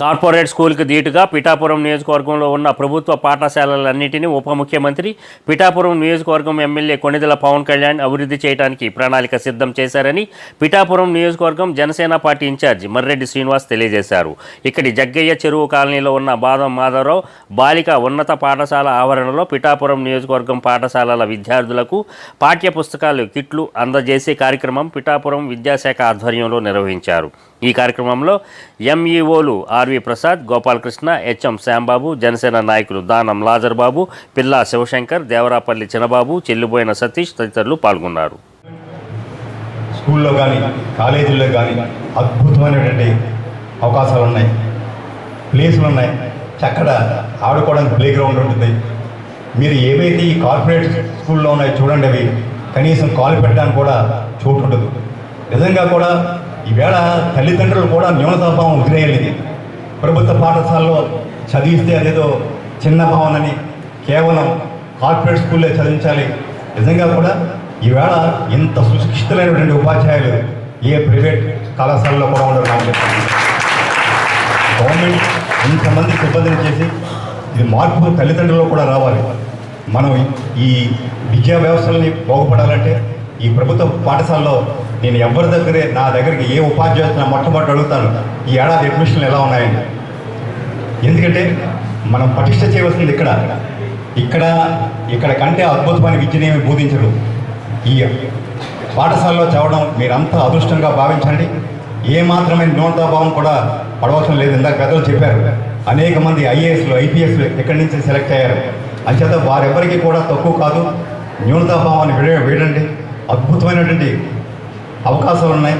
Corporate స్కూల్కి ధీటుగా పిఠాపురం నియోజకవర్గంలో ఉన్న ప్రభుత్వ పాఠశాలలన్నింటినీ ఉప ముఖ్యమంత్రి పిఠాపురం నియోజకవర్గం ఎమ్మెల్యే కొణిదల పవన్ కళ్యాణ్ అభివృద్ధి చేయడానికి ప్రణాళిక సిద్ధం చేశారని పిఠాపురం నియోజకవర్గం జనసేన పార్టీ ఇన్ఛార్జి మర్రెడ్డి శ్రీనివాస్ తెలియజేశారు. ఇక్కడి జగ్గయ్య చెరువు కాలనీలో ఉన్న బాదం మాధవరావు బాలిక ఉన్నత పాఠశాల ఆవరణలో పిఠాపురం నియోజకవర్గం పాఠశాలల విద్యార్థులకు పాఠ్య పుస్తకాలు కిట్లు అందజేసే కార్యక్రమం పిఠాపురం విద్యాశాఖ ఆధ్వర్యంలో నిర్వహించారు. ఈ కార్యక్రమంలో ఎంఈఓలు R RV Prasad Gopalakrishna HM Shyambabu Janasena నాయకులు దానం లాజర్ బాబు పిల్లా శివశంకర్ దేవరాపల్లి చిన్నబాబు చెల్లిబోయిన సతీష్ తదితరులు పాల్గొన్నారు. స్కూల్లో కానీ కాలేజీల్లో కానీ అద్భుతమైనటువంటి అవకాశాలు ఉన్నాయి. ప్లేసులు ఉన్నాయి. చక్కడ ఆడుకోవడానికి ప్లే గ్రౌండ్ ఉంటుంది. మీరు ఏవైతే ఈ కార్పొరేట్ స్కూల్లో ఉన్నాయో చూడండి అవి కనీసం కాలు పెట్టడానికి కూడా చోటు ఉండదు. నిజంగా కూడా ఈవేళ తల్లిదండ్రులు కూడా న్యూనతాభావం వదిలేయాలి ప్రభుత్వ పాఠశాలలో చదివిస్తే అదేదో చిన్న భావనని కేవలం కార్పొరేట్ స్కూల్లో చదివించాలి. నిజంగా కూడా ఈవేళ ఇంత సుశిక్షితులైనటువంటి ఉపాధ్యాయులు ఏ ప్రైవేట్ కళాశాలలో కూడా ఉండరు నాకు చెప్తాను గవర్నమెంట్ ఇంతమంది సిబ్బందిని చేసి ఇది మార్పు తల్లిదండ్రులు కూడా రావాలి. మనం ఈ విద్యా వ్యవస్థలని బాగుపడాలంటే ఈ ప్రభుత్వ పాఠశాలలో నేను ఎవరి దగ్గరే నా దగ్గరికి ఏ ఉపాధ్యాయులు మొట్టమొదటి అడుగుతాను ఈ ఏడాది అడ్మిషన్లు ఎలా ఉన్నాయని. ఎందుకంటే మనం పటిష్ట చేయవలసింది ఇక్కడ. ఇక్కడ ఇక్కడ కంటే అద్భుతమైన విద్యనేమి బోధించరు. ఈ పాఠశాలలో చదవడం మీరంతా అదృష్టంగా భావించండి. ఏ మాత్రమైన న్యూనతాభావం కూడా పడవలసిన లేదు. ఇందాక పెద్దలు చెప్పారు. అనేక మంది ఐఏఎస్లు ఐపీఎస్లు ఎక్కడి నుంచి సెలెక్ట్ అయ్యారు. అంచేత వారెవరికి కూడా తక్కువ కాదు. న్యూనతాభావాన్ని విడ వీడండి. అద్భుతమైనటువంటి అవకాశాలు ఉన్నాయి